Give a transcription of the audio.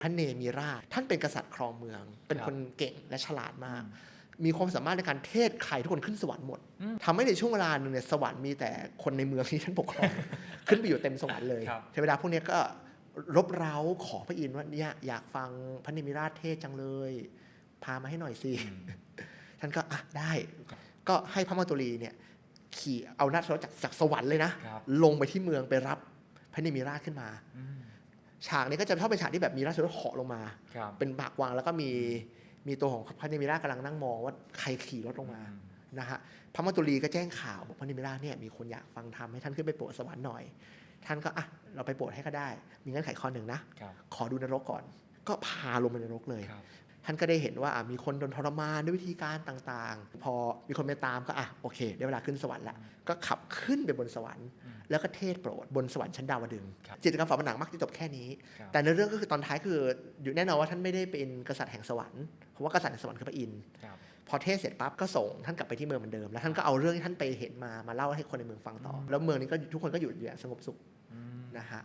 พระเนมิราช ท่านเป็นกษัตริย์ครองเมือง เป็นครับคนเก่งและฉลาดมากอืมมีความสามารถในการเทศใครทุกคนขึ้นสวรรค์หมดอืมทำให้ในช่วงเวลาหนึ่งเนี่ยสวรรค์มีแต่คนในเมืองที่ท่านปกครอง ขึ้นไปอยู่เต็มสวรรค์เลยครับเทวดาพวกเนี้ยก็รบเร้าขอพระอินทร์ว่าเนี่ยอยากฟังพระเนมิราชเทศจังเลย พามาให้หน่อยสิอืมท่านก็อะได้ ก็ให้พระมาตุลีเนี่ยขี่เอานาฏรถจากจากสวรรค์เลยนะครับลงไปที่เมืองไปรับพระเนมิราชขึ้นมาอืม ฉากนี้ก็จะชอบเป็นฉากที่แบบมีราชรถเหาะลงมาครับเป็นปากวางแล้วก็มีมีตัวของพระเนมิราชกำลังนั่งมองว่าใครขี่รถลงมาอืมนะฮะพระมาตุลีก็แจ้งข่าวบอกพระเนมิราชเนี่ยมีคนอยากฟังธรรมให้ท่านขึ้นไปโปรดสวรรค์หน่อย ท่านก็อะเราไปโปรดให้ก็ได้ มีเงื่อนไขข้อหนึ่งนะครับขอดูนรกก่อน ก็พาลงไปในนรกเลยครับ ท่านก็ได้เห็นว่าอะมีคนโดนทรมานด้วยวิธีการต่างๆ พอมีคนไปตามก็อะโอเคได้เวลาขึ้นสวรรค์แล้วก็ขับขึ้นไปบนสวรรค์อืมแล้วก็เทศโปรดบนสวรรค์ชั้นดาวดึงส์ครับจิตรกรรมฝาผนังมักจะจบแค่นี้ครับแต่ในเรื่องก็คือตอนท้ายคืออยู่แน่นอนว่าท่านไม่ได้เป็นกษัตริย์แห่งสวรรค์เพราะว่ากษัตริย์แห่งสวรรค์คือพระอินทร์ครับพอเทศเสร็จปั๊บก็ส่งท่านกลับไปที่เมืองเหมือนเดิม แล้วท่านก็เอาเรื่องที่ท่านไปเห็นมามาเล่าให้คนในเมืองฟังต่อ แล้วเมืองนี้ก็ทุกคนก็อยู่อย่างสงบสุขอืมนะฮะ